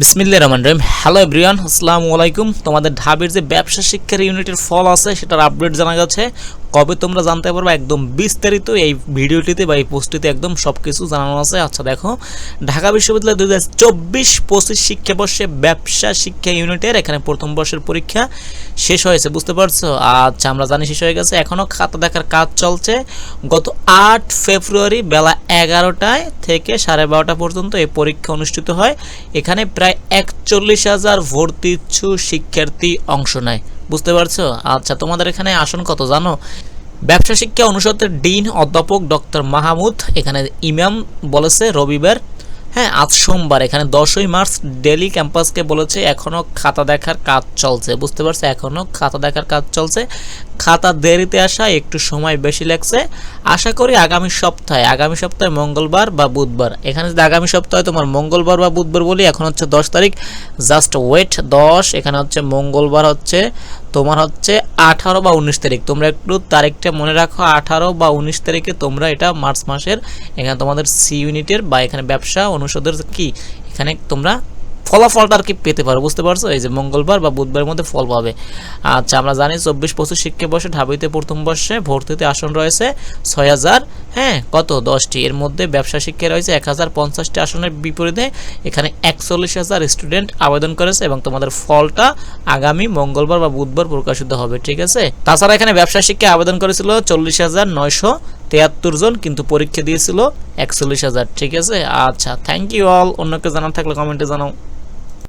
বিসমিল্লা রহমান রহিম। Hello everyone, আসসালামু আলাইকুম। তোমাদের ঢাবির যে ব্যবসা শিক্ষার ইউনিটের ফল আছে, সেটার আপডেট জানা গেছে। কবে তোমরা জানতে পারবে একদম বিস্তারিত এই ভিডিওটিতে বা এই পোস্টটিতে একদম সব কিছু জানানো আছে। আচ্ছা দেখো, ঢাকা বিশ্ববিদ্যালয় দু হাজার চব্বিশ পঁচিশ শিক্ষাবর্ষে ব্যবসা শিক্ষা ইউনিটের এখানে প্রথম বর্ষের পরীক্ষা শেষ হয়েছে, বুঝতে পারছ? আচ্ছা আমরা জানি শেষ হয়ে গেছে। এখনও খাতা দেখার কাজ চলছে। গত আট ফেব্রুয়ারি বেলা এগারোটায় থেকে সাড়ে বারোটা পর্যন্ত এই পরীক্ষা অনুষ্ঠিত হয়। এখানে প্রায় একচল্লিশ হাজার ভর্তি ইচ্ছু শিক্ষার্থী অংশ নেয়, বুঝতে পারছ? আচ্ছা তোমাদের এখানে আসন কত জানো? ব্যবসা শিক্ষা অনুষদের ডিন অধ্যাপক ডক্টর মাহমুদ, এখানে ইমাম বলেছে রবিবার। হ্যাঁ আজ সোমবার, এখানে দশই মার্চ ডেলি ক্যাম্পাসকে বলেছে এখনও খাতা দেখার কাজ চলছে। বুঝতে পারছ? এখনও খাতা দেখার কাজ চলছে। খাতা দেরিতে আসা, একটু সময় বেশি লাগছে। আশা করি আগামী সপ্তাহে আগামী সপ্তাহে মঙ্গলবার বা বুধবার। এখানে যদি আগামী সপ্তাহে তোমার মঙ্গলবার বা বুধবার বলি, এখন হচ্ছে দশ তারিখ, জাস্ট ওয়েট, দশ, এখানে হচ্ছে মঙ্গলবার হচ্ছে তোমার হচ্ছে আঠারো বা উনিশ তারিখ। তোমরা একটু তারিখটা মনে রাখো, আঠারো বা উনিশ তারিখে তোমরা এটা মার্চ মাসের, এখানে তোমাদের সি ইউনিটের বা এখানে ব্যবসা অনুষদের কি? এখানে তোমরা ফলাফলটা আর কি পেতে পারো, বুঝতে পারছ? এই যে মঙ্গলবার বা বুধবারের মধ্যে ফল পাবে। আচ্ছা আমরা জানি চব্বিশ পঁচিশ শিক্ষাবর্ষে ঢাবিতে প্রথম বর্ষে ভর্তিতে আসন রয়েছে ছয় হাজার হ্যাঁ কত? দশটি। এর মধ্যে ব্যবসা শিক্ষায় রয়েছে এক হাজার পঞ্চাশটি আসনের বিপরীতে এখানে একচল্লিশ হাজার স্টুডেন্ট আবেদন করেছে এবং তোমাদের ফলটা আগামী মঙ্গলবার বা বুধবার প্রকাশিত হবে, ঠিক আছে? তাছাড়া এখানে ব্যবসা শিক্ষায় আবেদন করেছিল চল্লিশ হাজার নয়শো তেয়াত্তর জন, কিন্তু পরীক্ষা দিয়েছিল একচল্লিশ হাজার, ঠিক আছে? আচ্ছা থ্যাংক ইউ অল অন্য কেউ জানার থাকলে কমেন্টে জানাও।